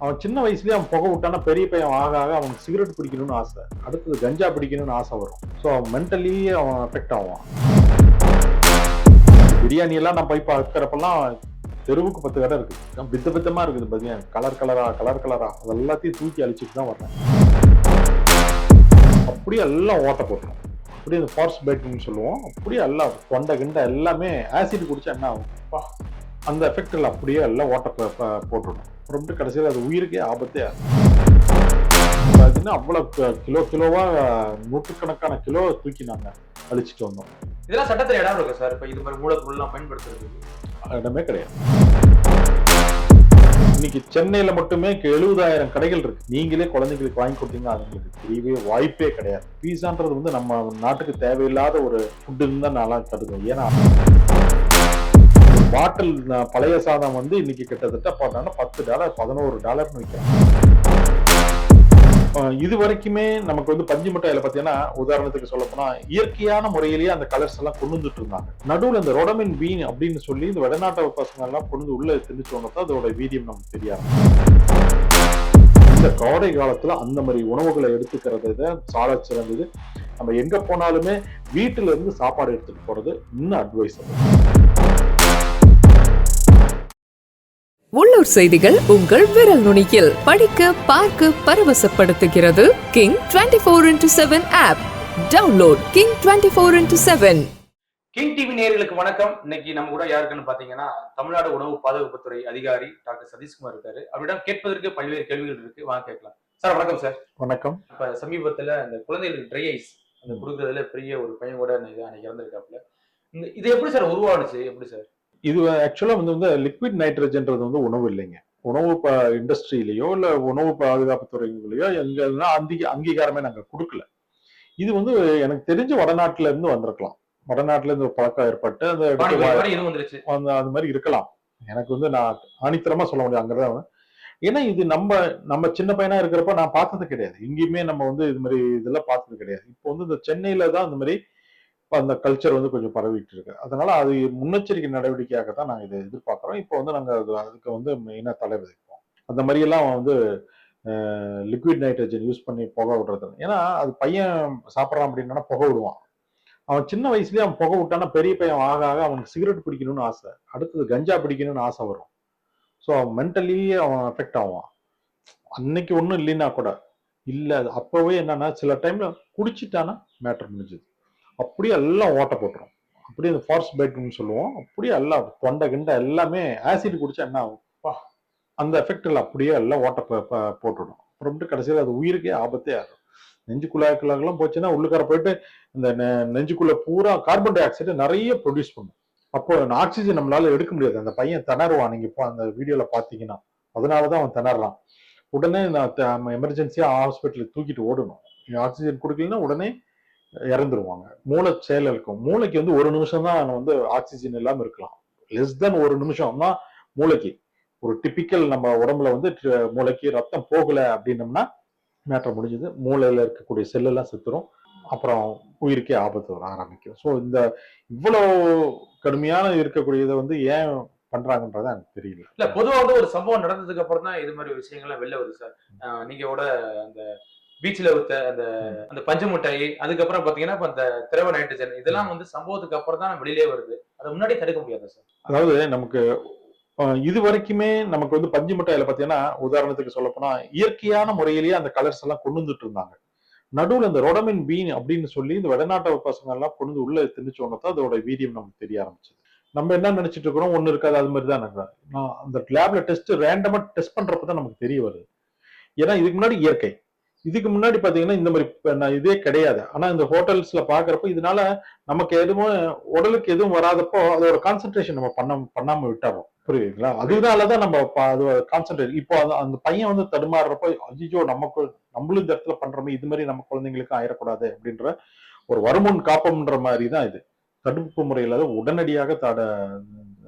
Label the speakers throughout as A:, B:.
A: அவன் சின்ன வயசுலயே அவன் புகை விட்டானா பெரிய பையன் ஆக ஆக அவனுக்கு சிகரெட் பிடிக்கணும்னு ஆசை. அடுத்தது கஞ்சா பிடிக்கணும்னு ஆசை வரும். ஸோ அவன் மென்டலி அவன் அஃபெக்ட் ஆவான். பிரியாணி எல்லாம் நான் போய் பார்க்கறப்பெல்லாம் தெருவுக்கு பத்து கடை இருக்கு. பித்த பித்தமா இருக்குது பார்த்தீங்க கலர் கலரா கலர் கலரா அது எல்லாத்தையும் தூக்கி அழிச்சிட்டு தான் வர்றேன். அப்படியே எல்லாம் ஓட்ட போட்டுரும். அப்படியே அந்த ஃபார்ஸ் பேட்டிங்னு சொல்லுவோம். அப்படியே எல்லாம் கொண்ட கிண்டை எல்லாமே ஆசிட் குடிச்சா என்ன ஆகும்? அந்த எஃபெக்டில் அப்படியே எல்லாம் ப- போட்டுடும் அப்புறமேட்டு கடைசியில் அது உயிருக்கே ஆபத்தே அதுன்னு அவ்வளோ கிலோ கிலோவா நூற்றுக்கணக்கான கிலோ தூக்கி நாங்க அழிச்சிட்டு வந்தோம்.
B: இதெல்லாம் சட்டத்துல இடம் இருக்கு சார். இப்ப இது மாதிரி மூலப்பொருள்லாம் பயன்படுத்துறதுக்கு
A: இடமே கிடையாது. இன்னைக்கு சென்னையில மட்டுமே எழுபதாயிரம் கடைகள் இருக்கு. நீங்களே குழந்தைங்களுக்கு வாங்கி கொடுத்தீங்க அது உங்களுக்கு தெரியவே வாய்ப்பே கிடையாது. பீஸான்றது வந்து நம்ம நாட்டுக்கு தேவையில்லாத ஒரு ஃபுட்டுன்னு தான் நான் கருதுவேன் ஏன்னா பாட்டில் பழைய சாதம் வந்து இன்னைக்கு கிட்டத்தட்ட பார்த்தோம்னா பத்து டாலர் பதினோரு டாலர்னு விற்கிறேன் இது வரைக்குமே நமக்கு வந்து பஞ்சு மிட்டாயில பாத்தீங்கன்னா உதாரணத்துக்கு சொல்ல போனா இயற்கையான முறையிலேயே அந்த கலர்ஸ் எல்லாம் கொண்டு வந்துட்டு இருந்தாங்க. நடுவில் இந்த ரொடமின் பீன் அப்படின்னு சொல்லி இந்த வடநாட்டு பசங்க எல்லாம் கொண்டு உள்ள தெரிஞ்சு தான் அதோட வீரியம் நமக்கு தெரியாது இந்த கோடை காலத்துல அந்த மாதிரி உணவுகளை எடுத்துக்கிறது தான் சால சிறந்தது. நம்ம எங்க போனாலுமே வீட்டுல இருந்து சாப்பாடு எடுத்துட்டு போறது இன்னும் அட்வைஸ்
C: உள்ளூர் செய்திகள் உங்கள் விரல் நுனியில். படிக்க பார்க்க பரவசப்படுத்துகிறது king twenty four into seven app download king twenty four into seven
B: king TV நேயர்களுக்கு வணக்கம். இன்னைக்கு நம்ம கூட யாருக்குன்னு பாத்தீங்கன்னா தமிழ்நாடு உணவு பாதுகாப்புத்துறை அதிகாரி டாக்டர் சதீஷ்குமார் இருக்காரு. அவரிடம் கேட்பதற்கு பல்வேறு கேள்விகள் இருக்கு. வாங்க கேட்கலாம். சார் வணக்கம் சார்.
A: வணக்கம்.
B: இப்ப சமீபத்துல அந்த குழந்தைகளுக்கு ட்ரை ஐஸ் அந்த கொடுக்கறதுல பெரிய ஒரு பையன் கூட அன்னைக்கு இறந்திருக்காப்புல. இது எப்படி சார் உருவானுச்சு? எப்படி சார்?
A: இது ஆக்சுவலா வந்து வந்து லிக்விட் நைட்ரஜன்றது வந்து உணவு இல்லைங்க. உணவு இண்டஸ்ட்ரியிலயோ இல்ல உணவு பாதுகாப்பு துறைகளையோ எங்கன்னா அங்கீ அங்கீகாரமே நாங்க கொடுக்கல. இது வந்து எனக்கு தெரிஞ்ச வடநாட்டுல இருந்து வந்திருக்கலாம். வடநாட்டுல இருந்து ஒரு பழக்கம் ஏற்பட்டு அந்த அது மாதிரி இருக்கலாம். எனக்கு வந்து நான் ஆணித்தரமா சொல்ல முடியும் அங்கதான். ஏன்னா இது நம்ம நம்ம சின்ன பையனா இருக்கிறப்ப நான் பார்த்தது கிடையாது. எங்கேயுமே நம்ம வந்து இது மாதிரி இதெல்லாம் பார்த்தது கிடையாது. இப்போ வந்து இந்த சென்னையில தான் இந்த மாதிரி இப்போ அந்த கல்ச்சர் வந்து கொஞ்சம் பரவிட்டு இருக்கு. அதனால அது முன்னெச்சரிக்கை நடவடிக்கையாக தான் நாங்கள் இதை எதிர்பார்க்குறோம். இப்போ வந்து நாங்கள் அது- அதுக்கு வந்து மெயினாக தலை விதைப்போம். அந்த மாதிரியெல்லாம் வந்து லிக்விட் நைட்ரஜன் யூஸ் பண்ணி புகை விடுறது ஏன்னா அது பையன் சாப்பிட்றான் அப்படின்னா புகை விடுவான். அவன் சின்ன வயசுலேயே அவன் புகை விட்டானா பெரிய பையன் ஆக ஆக அவனுக்கு சிகரெட் பிடிக்கணும்னு ஆசை. அடுத்தது கஞ்சா பிடிக்கணும்னு ஆசை வரும். ஸோ அவன் மென்டலி அவன் அஃபெக்ட் ஆவான். அன்னைக்கு ஒன்றும் இல்லைன்னா கூட. இல்லை அது என்னன்னா சில டைம்ல குடிச்சிட்டானா மேட்டர் முடிஞ்சுது. அப்படியே எல்லாம் ஓட்ட போட்டுரும். அப்படியே அந்த ஃபார்ஸ் பேட்டிங்னு சொல்லுவோம். அப்படியே எல்லாம் தொண்டை கிண்டை எல்லாமே ஆசிட் குடிச்சா என்ன ஆகும்? அப்பா, அந்த எஃபெக்டில் அப்படியே எல்லாம் ஓட்ட போட்டுடும். அப்புறமேட்டு கடைசியில் அது உயிருக்கே ஆபத்தே ஆகும். நெஞ்சு குழாய்க்குள்ளாகலாம் போச்சுன்னா உள்ளுக்கார போயிட்டு இந்த நெ- நெஞ்சுக்குள்ள பூரா கார்பன் டை ஆக்சைடு நிறைய ப்ரொடியூஸ் பண்ணும். அப்போ ஆக்சிஜன் நம்மளால எடுக்க முடியாது. அந்த பையன் திணறுவான். நீங்க இப்போ அந்த வீடியோல பாத்தீங்கன்னா அதனாலதான் அவன் திணறான் உடனே நான் எமர்ஜென்சியா ஹாஸ்பிட்டலுக்கு தூக்கிட்டு ஓடணும். ஆக்சிஜன் கொடுக்கலன்னா உடனே இறந்துருவாங்க. மூளை செயல் இருக்கும் மூளைக்கு வந்து ஒரு நிமிஷம் தான் வந்து ஆக்சிஜன் இல்லாமல் இருக்கலாம். லெஸ் தென் ஒரு நிமிஷம் தான் மூளைக்கு. ஒரு டிபிக்கல் நம்ம உடம்புல வந்து மூளைக்கு ரத்தம் போகல அப்படின்னம்னா மேட்டர் முடிஞ்சது. மூளையில் இருக்கக்கூடிய செல்லெல்லாம் செத்துரும். அப்புறம் உயிருக்கே ஆபத்து வர ஆரம்பிக்கும். ஸோ இந்த இவ்வளோ கடுமையான இருக்கக்கூடியதை வந்து ஏன் பண்றாங்கன்றதா எனக்கு தெரியல.
B: இல்ல பொதுவாக வந்து ஒரு சம்பவம் நடந்ததுக்கு அப்புறம் தான் இது மாதிரி விஷயங்கள்லாம் வெளில வருது சார். நீங்க கூட அந்த பீச்ல வித்த அந்த அந்த பஞ்சு மிட்டாய் அதுக்கப்புறம் பாத்தீங்கன்னா இப்ப அந்த திரவ நைட்ரஜன் இதெல்லாம் வந்து சம்பவத்துக்கு அப்புறம் தான் வெளியிலே வருது. அதை முன்னாடி தடுக்க முடியாது சார்?
A: அதாவது நமக்கு இது வரைக்குமே நமக்கு வந்து பஞ்சு மிட்டாயில பாத்தீங்கன்னா உதாரணத்துக்கு சொல்ல போனா இயற்கையான முறையிலேயே அந்த கலர்ஸ் எல்லாம் கொண்டு வந்துட்டு இருந்தாங்க. நடுவுல இந்த ரொடமின் பீன் அப்படின்னு சொல்லி இந்த வடநாட்டு பசங்க எல்லாம் கொண்டு வந்து உள்ள திணிச்சோன்னா தான் அதோட வீரியம் நமக்கு தெரிய ஆரம்பிச்சது. நம்ம என்ன நினைச்சிட்டு இருக்கிறோம்? ஒண்ணு இருக்காது அது மாதிரி தான் நினைக்கிறேன். நான் அந்த லேப்ல டெஸ்ட் ரேண்டமா டெஸ்ட் பண்றப்ப தான் நமக்கு தெரிய வருது. ஏன்னா இதுக்கு முன்னாடி இயற்கை. இதுக்கு முன்னாடி பாத்தீங்கன்னா இந்த மாதிரி நான் இதே கிடையாது. ஆனா இந்த ஹோட்டல்ஸ்ல பாக்குறப்ப இதனால நமக்கு எதுவும் உடலுக்கு எதுவும் வராதப்போ அதோட கான்சென்ட்ரேஷன் நம்ம பண்ண பண்ணாம விட்டுறோம். புரியுதுங்களா? அதனாலதான் நம்ம அது கான்சென்ட்ரேட் இப்போ அந்த- பையன் வந்து தடுமாறுறப்போ ஐயோ நமக்கு நம்மளும் இந்த இடத்துல பண்றோமே இது மாதிரி நம்ம குழந்தைங்களுக்கு ஆயிடக்கூடாது அப்படின்ற ஒரு வருமுன் காப்பம்ன்ற மாதிரி தான் இது. தடுப்பு முறையில உடனடியாக தட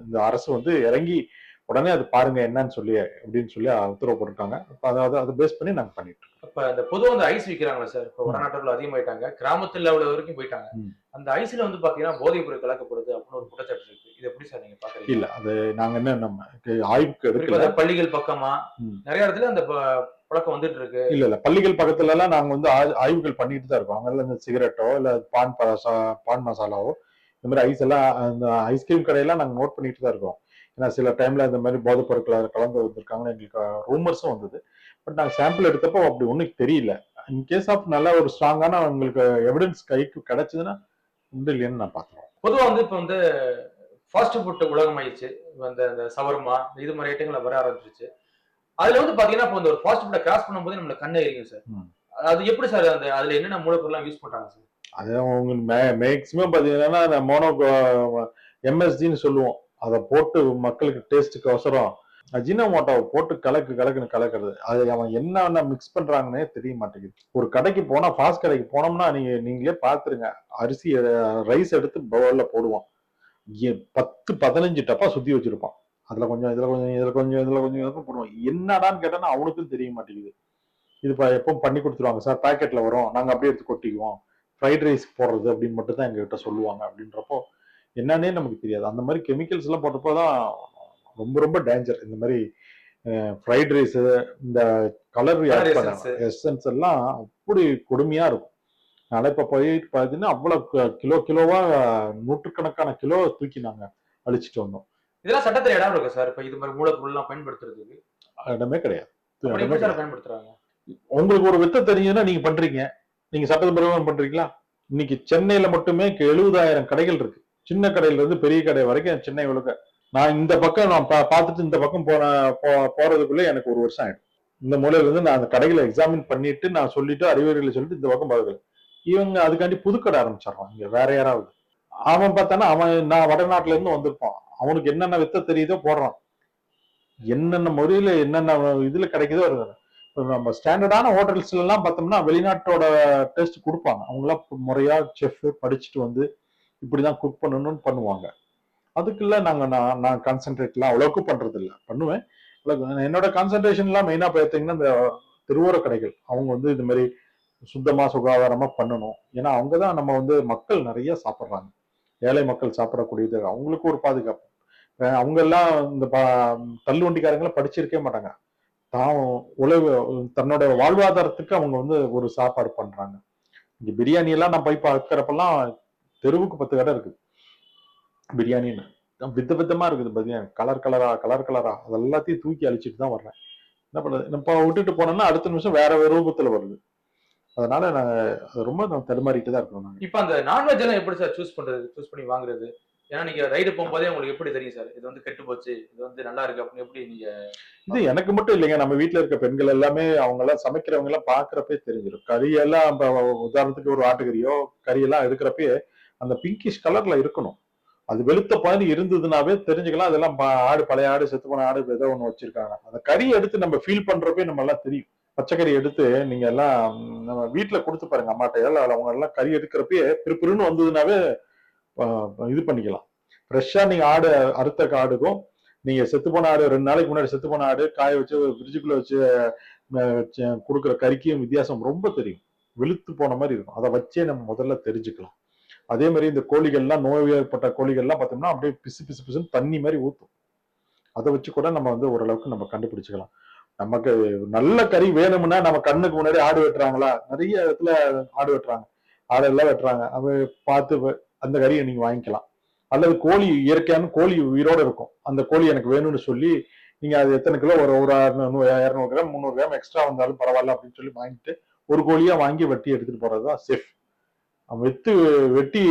A: இந்த அரசு வந்து இறங்கி உடனே அது பாருங்க என்னன்னு சொல்லி அப்படின்னு சொல்லி உத்தரவு போட்டிருக்காங்க. அதை அதாவது அதை பேஸ் பண்ணி நாங்கள் பண்ணிட்டு
B: இப்ப இந்த பொதுவா அந்த ஐஸ் விக்கிறாங்களா சார் இப்ப வடநாட்டுல அதிகமாயிட்டாங்க. கிராமத்து லெவல வரைக்கும் போயிட்டாங்க. அந்த ஐஸ்ல வந்து பாத்தீங்கன்னா போதைப் பொருள் கலக்கப்படுது அப்படின்னு ஒரு குற்றச்சாட்டு இருக்கு. இது எப்படி சார் நீங்க பாக்குறீங்க?
A: இல்ல அது நாங்க என்ன நம்ம ஆய்வுக்கு எடுக்கல.
B: பள்ளிகள் பக்கமா. நிறைய இடத்துல அந்த பழக்கம் வந்துட்டு இருக்கு.
A: இல்ல இல்ல. பள்ளிகள் பக்கத்துல எல்லாம் நாங்க வந்து ஆய்- ஆய்வுகள் பண்ணிட்டு தான் இருக்கோம். அங்கெல்லாம் இந்த சிகரெட்டோ இல்ல பான் பரசா- பான் மசாலாவோ இந்த மாதிரி ஐஸ் எல்லாம் அந்த ஐஸ்கிரீம் கடையெல்லாம் நாங்க நோட் பண்ணிட்டு தான் இருக்கோம். ஏன்னா சில டைம்ல இந்த மாதிரி போதைப் பொருட்கள் கலந்து வந்திருக்காங்கன்னு எங்களுக்கு ரூமர்ஸும் வந்தது. பட் நாங்க சாம்பிள் எடுத்தப்போ அப்படி ஒண்ணும் தெரியல. இன் கேஸ் ஆஃப் நல்ல ஒரு ஸ்ட்ராங்கான உங்களுக்கு எவிடன்ஸ் கைக்கு கிடைச்சதுன்னா உண்டு இல்லைன்னு நான் பாக்குறோம்
B: பொதுவா வந்து இப்ப வந்து ஃபாஸ்ட் ஃபுட் உலகம் ஆயிடுச்சு. அந்த அந்த சவர்மா இது மாதிரி ஐட்டங்களை வர ஆரம்பிச்சிருச்சு. அதுல வந்து பாத்தீங்கன்னா இப்போ ஒரு ஃபாஸ்ட் ஃபுட்டை கிராஸ் பண்ணும்போது நம்மளுக்கு கண்ணு எரியும் சார்.
A: ம்.
B: அது எப்படி சார் அந்த அதுல என்னென்ன மூலப்பொருள்லாம் யூஸ் பண்றாங்க சார்?
A: அது அவங்க மேக்சிமம் பாத்தீங்கன்னா அந்த மோனோ எம்எஸ்ஜின்னு சொல்லுவோம். அதை போட்டு மக்களுக்கு டேஸ்ட்டுக்கு அவசரம். அஜினோமோட்டோவை போட்டு கலக்கு கலக்குன்னு கலக்கிறது. அது அவன் என்ன மிக்ஸ் பண்றாங்கன்னே தெரிய மாட்டேங்குது. ஒரு கடைக்கு போனா ஃபாஸ்ட் கடைக்கு போனோம்னா நீங்க நீங்களே பாத்துருங்க. அரிசி ரைஸ் எடுத்து பவுல்ல போடுவான். பத்து பதினஞ்சு டப்பா சுத்தி வச்சிருப்பான். அதுல கொஞ்சம் இதுல கொஞ்சம் இதுல கொஞ்சம் இதுல கொஞ்சம் இதுல போடுவான். என்னடான்னு கேட்டா அவனுக்கும் தெரிய மாட்டேங்குது. இது இப்ப எப்பவும் பண்ணி கொடுத்துருவாங்க. சார் பாக்கெட்ல வரும். நாங்க அப்படியே எடுத்து கொட்டிக்குவோம். ஃப்ரைட் ரைஸ் போடுறது அப்படின்னு மட்டும் தான் எங்ககிட்ட சொல்லுவாங்க அப்படின்றப்போ என்னன்னே நமக்கு தெரியாது. அந்த மாதிரி கெமிக்கல்ஸ் எல்லாம் போட்டப்போ தான் ரொம்ப ரொம்ப டேஞ்சர் இந்த மாதிரி ஃப்ரைட் ரைஸ் இந்த கலர் எசன்ஸ் எல்லாம் அப்படி கொடுமையா இருக்கும். நான் இப்ப போயிட்டு பார்த்தீங்கன்னா அவ்வளவு க- கிலோ கிலோவா நூற்றுக்கணக்கான கிலோ தூக்கி நாங்க அழிச்சிட்டு வந்தோம்.
B: இதெல்லாம் சட்டத்துல இடம் இருக்கு சார்? இப்ப இது மாதிரி மூலப்பொருள்லாம் பயன்படுத்துறதுக்கு?
A: இடமே கிடையாது.
B: பயன்படுத்துறாங்க?
A: உங்களுக்கு ஒரு வித்தை தெரியுதுன்னா நீங்க பண்றீங்க. நீங்க சட்டப்பிரகாரம் பண்றீங்களா? இன்னைக்கு சென்னையில மட்டுமே எழுபதாயிரம் கடைகள் இருக்கு. சின்ன கடையில இருந்து பெரிய கடை வரைக்கும் சென்னை உலக நான் இந்த பக்கம் நான் பா- பார்த்துட்டு இந்த பக்கம் போன போறதுக்குள்ளே போறதுக்குள்ள எனக்கு ஒரு வருஷம் ஆயிடும். இந்த மூலையில இருந்து நான் அந்த கடைகளை எக்ஸாமின் பண்ணிட்டு நான் சொல்லிட்டு அறிவுரைகளை சொல்லிட்டு இந்த பக்கம் பார்க்கல இவங்க அதுக்காண்டி புதுக்கடை ஆரம்பிச்சிடறான். இங்க வேற யாராவது. அவன் பார்த்தானா அவன் நான் வடநாட்டுல இருந்து வந்திருப்பான். அவனுக்கு என்னென்ன வித்த தெரியுதோ போடுறான். என்னென்ன முறையில என்னென்ன இதுல கிடைக்குதோ இருக்கிறான் நம்ம ஸ்டாண்டர்டான ஹோட்டல்ஸ்ல எல்லாம் பார்த்தோம்னா வெளிநாட்டோட டேஸ்ட் கொடுப்பாங்க. அவங்களாம் முறையா செஃப் படிச்சுட்டு வந்து இப்படிதான் குக் பண்ணணும்னு பண்ணுவாங்க. அதுக்குள்ள நாங்க நான் நான் கான்சென்ட்ரேட்லாம் அவ்வளோக்கு பண்றது இல்லை பண்ணுவேன். என்னோட கான்சென்ட்ரேஷன்லாம் மெயினாக பார்த்தீங்கன்னா இந்த திருவோர கடைகள். அவங்க வந்து இது மாதிரி சுத்தமா சுகாதாரமா பண்ணணும். ஏன்னா அவங்கதான் நம்ம வந்து மக்கள் நிறைய சாப்பிட்றாங்க. ஏழை மக்கள் சாப்பிடக்கூடியது. அவங்களுக்கு ஒரு பாதுகாப்பு. அவங்க எல்லாம் இந்த ப- தள்ளுவண்டிக்காரங்களாம் படிச்சிருக்கவே மாட்டாங்க. தான் உழவு தன்னோட வாழ்வாதாரத்துக்கு அவங்க வந்து ஒரு சாப்பாடு பண்றாங்க. இங்க பிரியாணி எல்லாம் நான் போய் பார்க்குறப்பெல்லாம் தெருவுக்கு பத்து கடை இருக்குது பிரியாணின்னு. வித்த வித்தமா இருக்குது பிரியாணி கலர் கலரா கலர் கலரா அது எல்லாத்தையும் தூக்கி அழிச்சிட்டு தான் வர்றேன். என்ன பண்ணுறது நம்ம விட்டுட்டு போனோம்னா அடுத்த நிமிஷம் வேற வேற ரூபத்துல வருது. அதனால நான் அது ரொம்ப நான் தடுமாறிட்டு தான் இருக்கணும் நாங்க.
B: இப்ப அந்த நான்வெஜ் எல்லாம் எப்படி சார் சூஸ் பண்றது சூஸ் பண்ணி வாங்குறது? ஏன்னா நீங்க ரைடு போகும்போதே உங்களுக்கு எப்படி தெரியும் சார் இது வந்து கெட்டு போச்சு இது வந்து நல்லா இருக்கு அப்படின்னு எப்படி நீங்க
A: இது எனக்கு மட்டும் இல்லைங்க. நம்ம வீட்ல இருக்க பெண்கள் எல்லாமே அவங்க எல்லாம் சமைக்கிறவங்க எல்லாம் பாக்குறப்பே தெரிஞ்சிடும் கறியெல்லாம் இப்ப உதாரணத்துக்கு ஒரு ஆட்டுக்கறியோ கறியெல்லாம் எடுக்கிறப்பயே அந்த பிங்கிஷ் கலர்ல இருக்கணும். அது வெளுத்த பகுதி இருந்ததுனாவே தெரிஞ்சுக்கலாம். அதெல்லாம் ஆடு பழைய ஆடு செத்து போன ஆடு ஏதோ ஒன்று வச்சிருக்காங்க. அந்த கறியை எடுத்து நம்ம ஃபீல் பண்றப்பே நம்ம எல்லாம் தெரியும். பச்சைக்கறி எடுத்து நீங்க எல்லாம் நம்ம வீட்டுல கொடுத்து பாருங்க அம்மாட்ட. எல்லாம் அவங்க எல்லாம் கறி எடுக்கிறப்பயே பிறுபிறுன்னு வந்ததுனாவே இது பண்ணிக்கலாம். ஃப்ரெஷ்ஷா நீங்க ஆடு அறுத்த ஆடுக்கும் நீங்க செத்து போன ஆடு ரெண்டு நாளைக்கு முன்னாடி செத்து போன ஆடு காய வச்சு ஃப்ரிட்ஜுக்குள்ள வச்சு வச்சு கொடுக்குற கறிக்கும் வித்தியாசம் ரொம்ப தெரியும். வெளுத்து போன மாதிரி இருக்கும். அதை வச்சே நம்ம முதல்ல தெரிஞ்சுக்கலாம். அதே மாதிரி இந்த கோழிகள்லாம் நோய்ப்பட்ட கோழிகள்லாம் பார்த்தோம்னா அப்படியே பிசு பிசு பிசுன்னு தண்ணி மாதிரி ஊற்றும் அதை வச்சு கூட நம்ம வந்து ஓரளவுக்கு நம்ம கண்டுபிடிச்சிக்கலாம். நமக்கு நல்ல கறி வேணும்னா நம்ம கண்ணுக்கு முன்னாடி ஆடு வெட்டுறாங்களா? நிறைய இடத்துல ஆடு வெட்டுறாங்க. ஆடெல்லாம் வெட்டுறாங்க. அவ பார்த்து அந்த கறியை நீங்க வாங்கிக்கலாம். அல்லது கோழி இயற்கையான கோழி உயிரோட இருக்கும். அந்த கோழி எனக்கு வேணும்னு சொல்லி நீங்க அது எத்தனை கிலோ ஒரு ஒரு இரநூறு கிராம் முந்நூறு கிராம் எக்ஸ்ட்ரா வந்தாலும் பரவாயில்ல அப்படின்னு சொல்லி வாங்கிட்டு ஒரு கோழியா வாங்கி வெட்டி எடுத்துட்டு போறதுதான் சேஃப் வெத்து வெட்டி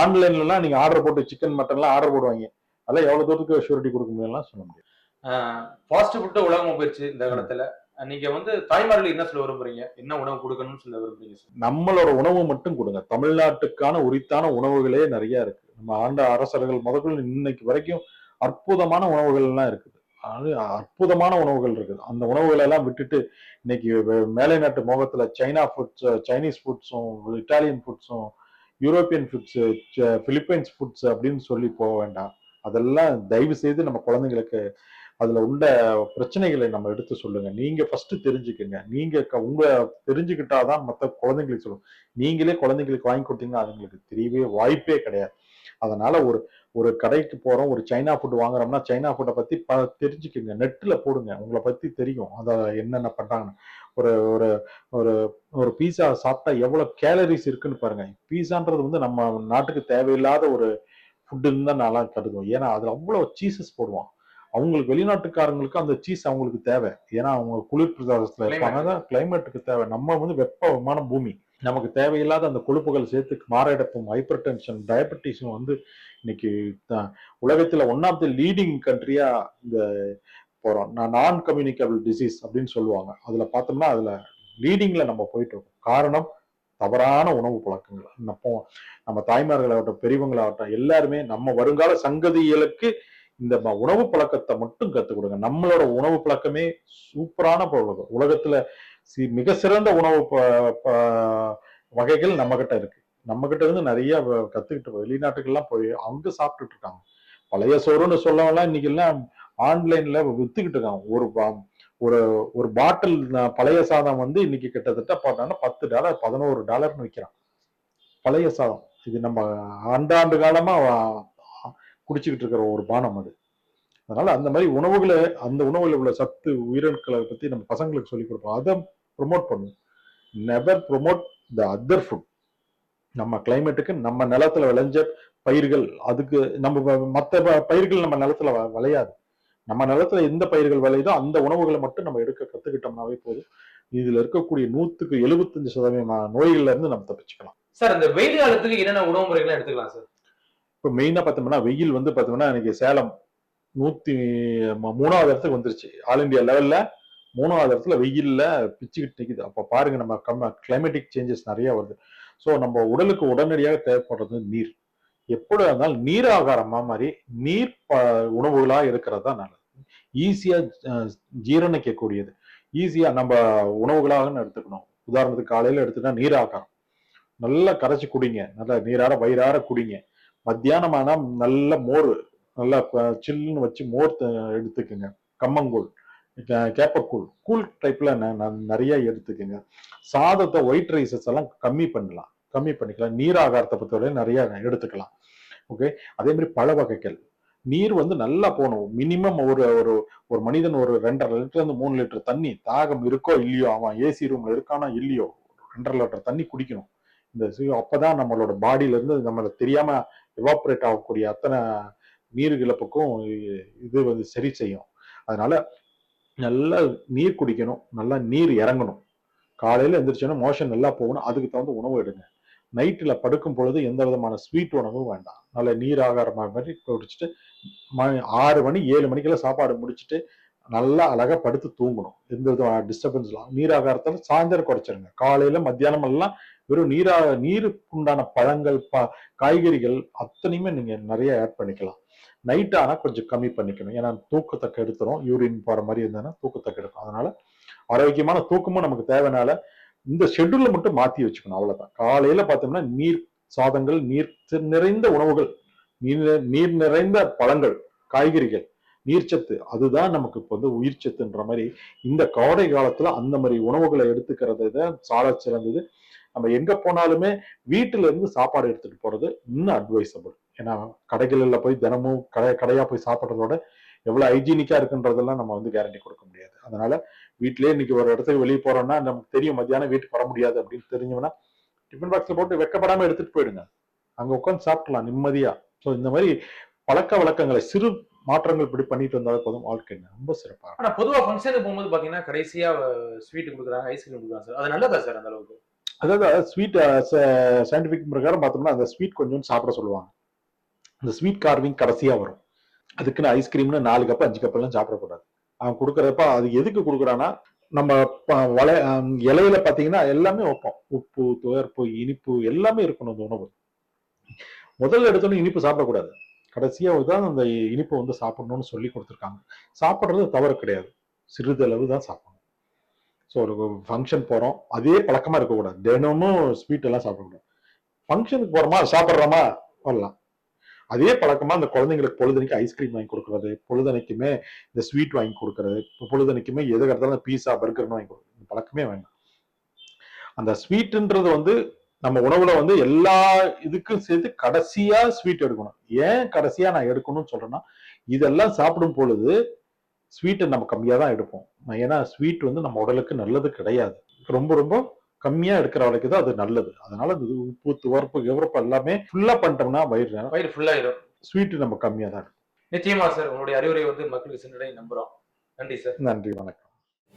A: ஆன்லைன்ல எல்லாம் நீங்க ஆர்டர் போட்டு சிக்கன் மட்டன்லாம் ஆர்டர் போடுவாங்க. அதெல்லாம் எவ்வளவு தூரத்துக்கு ஷூரிட்டி கொடுக்க முடியும்லாம் சொல்ல முடியாது.
B: ஃபாஸ்ட் ஃபுட் உலகம் போயிடுச்சு இந்த காலத்துல. நீங்க வந்து தாய்மார்கள் என்ன சொல்ல விரும்புறீங்க? என்ன உணவு கொடுக்கணும்னு சொல்ல விரும்புறீங்க
A: நம்மளோட உணவு மட்டும் கொடுங்க. தமிழ்நாட்டுக்கான உரித்தான உணவுகளே நிறைய இருக்கு. நம்ம ஆண்ட அரசர்கள் முதற்கொண்டு இன்னைக்கு வரைக்கும் அற்புதமான உணவுகள் எல்லாம் இருக்குது. அற்புதமான உணவுகள் இருக்குது. அந்த உணவுகளை எல்லாம் விட்டுட்டு இன்னைக்கு வே- மேலை நாட்டு மோகத்துல சைனா ஃபுட்ஸ் சைனீஸ் ஃபுட்ஸும் இட்டாலியன் ஃபுட்ஸும் யூரோப்பியன் ஃபுட்ஸ் பிலிப்பைன்ஸ் ஃபுட்ஸ் அப்படின்னு சொல்லி போக வேண்டாம். அதெல்லாம் தயவு செய்து நம்ம குழந்தைங்களுக்கு அதுல உள்ள பிரச்சனைகளை நம்ம எடுத்து சொல்லுங்க. நீங்க ஃபர்ஸ்ட் தெரிஞ்சுக்கங்க. நீங்க க- உங்க தெரிஞ்சுக்கிட்டாதான் மற்ற குழந்தைங்களுக்கு சொல்லுங்க நீங்களே குழந்தைங்களுக்கு வாங்கி கொடுத்தீங்கன்னா அதுங்களுக்கு தெரியவே வாய்ப்பே கிடையாது. அதனால ஒரு ஒரு கடைக்கு போறோம் ஒரு சைனா ஃபுட் வாங்குறோம்னா சைனா ஃபுட்டை பத்தி ப தெரிஞ்சுக்குங்க. நெட்ல போடுங்க. உங்களை பத்தி தெரியும். அத என்னென்ன பண்றாங்கன்னு. ஒரு ஒரு ஒரு ஒரு பீஸா சாப்பிட்டா எவ்வளவு கேலரிஸ் இருக்குன்னு பாருங்க. பீஸான்றது வந்து நம்ம நாட்டுக்கு தேவையில்லாத ஒரு ஃபுட்டுன்னு தான் நான் கருதுவோம் ஏன்னா அதுல அவ்வளவு சீசஸ் போடுவான். அவங்களுக்கு வெளிநாட்டுக்காரங்களுக்கு அந்த சீஸ் அவங்களுக்கு தேவை. ஏன்னா அவங்க குளிர் பிரதேசத்துல இருப்பாங்க. கிளைமேட்டுக்கு தேவை. நம்ம வந்து வெப்பமான பூமி. நமக்கு தேவையில்லாத அந்த கொழுப்புகள் சேர்த்து மாரடைப்பும் ஹைப்பர் டென்ஷன் டயபெட்டிஸும் வந்து இன்னைக்கு உலகத்தில் ஒன் ஆஃப் தி லீடிங் கண்ட்ரியா இந்த போறோம். நான் கம்யூனிகபிள் டிசீஸ் அப்படின்னு சொல்லுவாங்க. அதுல பார்த்தோம்னா அதுல லீடிங்ல நம்ம போயிட்டு இருக்கோம் காரணம் தவறான உணவு பழக்கங்கள். நம்ம நம்ம தாய்மார்களாகட்டும் பெரியவங்களாகட்டும் எல்லாருமே நம்ம வருங்கால சங்கதிகளுக்கு இந்த உணவு பழக்கத்தை மட்டும் கத்துக் கொடுங்க. நம்மளோட உணவு பழக்கமே சூப்பரான பொருள் உலகத்துல மிக சிறந்த உணவு ப- ப- வகைகள் நம்ம கிட்ட இருக்கு. நம்ம கிட்ட இருந்து நிறைய வ- கத்துக்கிட்டு வெளிநாட்டுக்கெல்லாம் போய் அங்க சாப்பிட்டுட்டு இருக்காங்க. பழைய சோறுன்னு சொல்லவெல்லாம் இன்னைக்கு எல்லாம் ஆன்லைன்ல வித்துக்கிட்டு இருக்காங்க. ஒரு பா- ஒரு ஒரு பாட்டில் பழைய சாதம் வந்து இன்னைக்கு கிட்டத்தட்ட பார்த்தோம்னா பத்து டாலர் பதினோரு டாலர்னு விற்கிறான் பழைய சாதம். இது நம்ம ஆண்டாண்டு காலமா குடிச்சுக்கிட்டு இருக்கிற ஒரு பானம் அது. அதனால அந்த மாதிரி உணவுகளை அந்த உணவுல உள்ள சத்து உயிரணுக்களை பத்தி நம்ம பசங்களுக்கு சொல்லி கொடுப்போம். அதை ப்ரொமோட் பண்ணுவோம் never promote the other food நம்ம கிளைமேட்டுக்கு நம்ம நிலத்துல விளைஞ்ச பயிர்கள் அதுக்கு நம்ம ப- பயிர்கள் நம்ம நிலத்துல விளையாது. நம்ம நிலத்துல எந்த பயிர்கள் விளையுதோ அந்த உணவுகளை மட்டும் நம்ம எடுக்க கத்துக்கிட்டோம்னாவே போதும். இதுல இருக்கக்கூடிய நூத்துக்கு எழுபத்தஞ்சு சதவீதமான நோய்கள்ல இருந்து நம்ம தப்பிச்சுக்கலாம்.
B: சார் இந்த வெயில் காலத்துக்கு என்னென்ன உணவு முறைகளை எடுத்துக்கலாம் சார்?
A: இப்போ மெயினா பார்த்தோம்னா வெயில் வந்து பார்த்தோம்னா இன்னைக்கு சேலம் நூத்தி ம- மூணாவது இடத்துக்கு வந்துருச்சு. ஆல் இந்தியா லெவல்ல மூணாவது இடத்துல வெயில்ல பிச்சுக்கிட்டு நிற்குது அப்ப பாருங்க நம்ம கம்ம கிளைமேட்டிக் சேஞ்சஸ் நிறைய வருது. ஸோ நம்ம உடலுக்கு உடனடியாக தேவைப்படுறது நீர். எப்படி இருந்தாலும் நீர் ஆகாரமா மாதிரி நீர் ப- உணவுகளா இருக்கிறது தான் நல்லது. ஈஸியா ஜீரணிக்கக்கூடியது. ஈஸியா நம்ம உணவுகளாக எடுத்துக்கணும். உதாரணத்துக்கு காலையில எடுத்துட்டா நீர் ஆகாரம் நல்லா கரைச்சி குடிங்க. நல்லா நீரார வயிறார குடிங்க. மத்தியானம் ஆனால் நல்ல மோர் நல்லா சில்லுன்னு வச்சு மோர் எடுத்துக்கோங்க. கம்மங்கூழ். கே- கேப்பக்கூழ் கூழ். டைப்ல நிறைய எடுத்துக்கோங்க. சாதத்தை ஒயிட் ரைசஸ் எல்லாம் கம்மி பண்ணலாம். கம்மி பண்ணிக்கலாம். நீர் ஆகாரத்தை பொறுத்தவரை நிறைய எடுத்துக்கலாம். ஓகே அதே மாதிரி பழ வகைகள். நீர் வந்து நல்லா போகணும். மினிமம் ஒரு ஒரு ஒரு மனிதன் ஒரு ரெண்டரை லிட்டர் இருந்து மூணு லிட்டர் தண்ணி தாகம் இருக்கோ இல்லையோ அவன் ஏசி ரூம்ல இருக்கானோ இல்லையோ ரெண்டரை லிட்டர் தண்ணி குடிக்கணும். இந்த அப்பதான் நம்மளோட பாடியில இருந்து நம்மளுக்கு தெரியாம எவாப்ரேட் ஆகக்கூடிய அத்தனை நீர் இழப்புக்கும் இது வந்து சரி செய்யும். அதனால நல்லா நீர் குடிக்கணும். நல்லா நீர் இறங்கணும். காலையில் எந்திரிச்சோன்னா மோஷன் நல்லா போகணும். அதுக்கு தகுந்த உணவு எடுங்க. நைட்டில் படுக்கும் பொழுது எந்த விதமான ஸ்வீட் உணவும் வேண்டாம். நல்ல நீர் ஆகாரம் மாதிரி குடிச்சிட்டு ம- ஆறு மணி ஏழு மணிக்கெல்லாம் சாப்பாடு முடிச்சிட்டு நல்லா அழகாக படுத்து தூங்கணும். எந்த விதமான டிஸ்டர்பன்ஸ்லாம் நீர் ஆகாரத்தால சாயந்தரம் குறைச்சிருங்க. காலையில் மத்தியானம் எல்லாம் வெறும் நீரா நீருக்கு உண்டான பழங்கள் ப காய்கறிகள் அத்தனையுமே நீங்கள் நிறைய ஆட் பண்ணிக்கலாம். நைட் ஆனால் கொஞ்சம் கம்மி பண்ணிக்கணும். ஏன்னா தூக்கத்தை கெடுத்துரும். யூரின் போகிற மாதிரி இருந்ததுன்னா தூக்கத்தை கெடுக்கும். அதனால ஆரோக்கியமான தூக்கமும் நமக்கு தேவைனால இந்த ஷெட்யூல்ல மட்டும் மாற்றி வச்சுக்கணும். அவ்வளோதான் காலையில் பார்த்தோம்னா நீர் சாதங்கள் நீர் நிறைந்த உணவுகள் நீர் நீர் நிறைந்த பழங்கள் காய்கறிகள் நீர்ச்சத்து அதுதான் நமக்கு இப்போ வந்து உயிர் சத்துன்ற மாதிரி இந்த கோடை காலத்துல அந்த மாதிரி உணவுகளை எடுத்துக்கிறது தான் சால சிறந்தது. நம்ம எங்க போனாலுமே வீட்டுல இருந்து சாப்பாடு எடுத்துட்டு போறது இன்னும் அட்வைசபிள் ஏன்னா கடைகளில் போய் தினமும் கடை கடையா போய் சாப்பிட்றதோட எவ்வளவு ஹைஜீனிக்கா இருக்குன்றதெல்லாம் நம்ம வந்து கேரண்டி கொடுக்க முடியாது. அதனால வீட்டிலேயே இன்னைக்கு ஒரு இடத்துக்கு வெளியே போறோம்னா நமக்கு தெரியும் மத்தியானம் வீட்டுக்கு வர முடியாது அப்படின்னு தெரிஞ்சோம்னா டிஃபன் பாக்ஸ்ல போட்டு வெக்கப்படாம எடுத்துட்டு போயிடுங்க. அங்க உட்காந்து சாப்பிடலாம் நிம்மதியா. ஸோ இந்த மாதிரி பழக்க வழக்கங்களை சிறு மாற்றங்கள் இப்படி பண்ணிட்டு வந்தாலே போதும். வாழ்க்கை ரொம்ப சிறப்பா இருக்கும்.
B: ஆனா பொதுவா ஃபங்க்ஷனுக்கு போகும்போது பாத்தீங்கன்னா கடைசியா ஸ்வீட் கொடுக்குறாங்க ஐஸ்கிரீம் கொடுக்குறாங்க சார். அது நல்லதா சார் அந்த அளவுக்கு?
A: அதாவது ஸ்வீட் சயின்டிபிக் பிரகாரம் பார்த்தோம்னா அந்த ஸ்வீட் கொஞ்சம் சாப்பிட சொல்லுவாங்க. அந்த ஸ்வீட் கார்விங் கடைசியா வரும். அதுக்குன்னு ஐஸ்கிரீம்னு நாலு கப் அஞ்சு கப் எல்லாம் சாப்பிடக்கூடாது அவன் கொடுக்குறப்ப அது எதுக்கு கொடுக்குறான்னா நம்ம ப- வள இலையில பாத்தீங்கன்னா எல்லாமே வைப்போம். உப்பு துவர்ப்பு இனிப்பு எல்லாமே இருக்கணும் அந்த உணவு. முதல்ல எடுத்தோன்னு இனிப்பு சாப்பிடக்கூடாது கடைசியாக தான் அந்த இனிப்பு வந்து சாப்பிடணும்னு சொல்லி கொடுத்துருக்காங்க. சாப்பிட்றது தவறு கிடையாது. சிறிதளவு தான் சாப்பிடணும். ஸோ ஒரு ஃபங்க்ஷன் போகிறோம் அதே பழக்கமாக இருக்கக்கூடாது தினமும் ஸ்வீட் எல்லாம் சாப்பிடக்கூடாது ஃபங்க்ஷனுக்கு போகிறோமா சாப்பிட்றோமா? வரலாம். அதே பழக்கமா அந்த குழந்தைங்களுக்கு பொழுதனைக்கு ஐஸ்கிரீம் வாங்கி கொடுக்கறது பொழுதனைக்குமே இந்த ஸ்வீட் வாங்கி கொடுக்கறது இப்போ பொழுதனைக்குமே எது கடத்தாலும் பீஸா பர்கர்னு வாங்கி கொடுக்குறது. இந்த பழக்கமே வேண்டாம். அந்த ஸ்வீட்டுன்றது வந்து நம்ம உணவுல வந்து எல்லா இதுக்கும் சேர்த்து கடைசியா ஸ்வீட் எடுக்கணும். ஏன் கடைசியா நான் எடுக்கணும்னு சொல்றேன்னா இதெல்லாம் சாப்பிடும் பொழுது ஸ்வீட்டை நம்ம கம்மியா தான் எடுப்போம். ஏன்னா ஸ்வீட் வந்து நம்ம உடலுக்கு நல்லது கிடையாது. ரொம்ப ரொம்ப கம்மியா எடுக்கிற வரைக்கும் தான் அது நல்லது. அதனால இந்த உப்பு துவர்ப்பு கிவரப்பு எல்லாமே ஃபுல்லா பண்ணிட்டோம்னா வயிறு
B: வயிறு ஃபுல்லாயிரும்
A: ஸ்வீட் நம்ம கம்மியா தான்
B: நிச்சயமா சார் உங்களுடைய அறிவுரை வந்து மக்களுக்கு சென்றடைய நம்புறோம். நன்றி சார்
A: நன்றி வணக்கம்.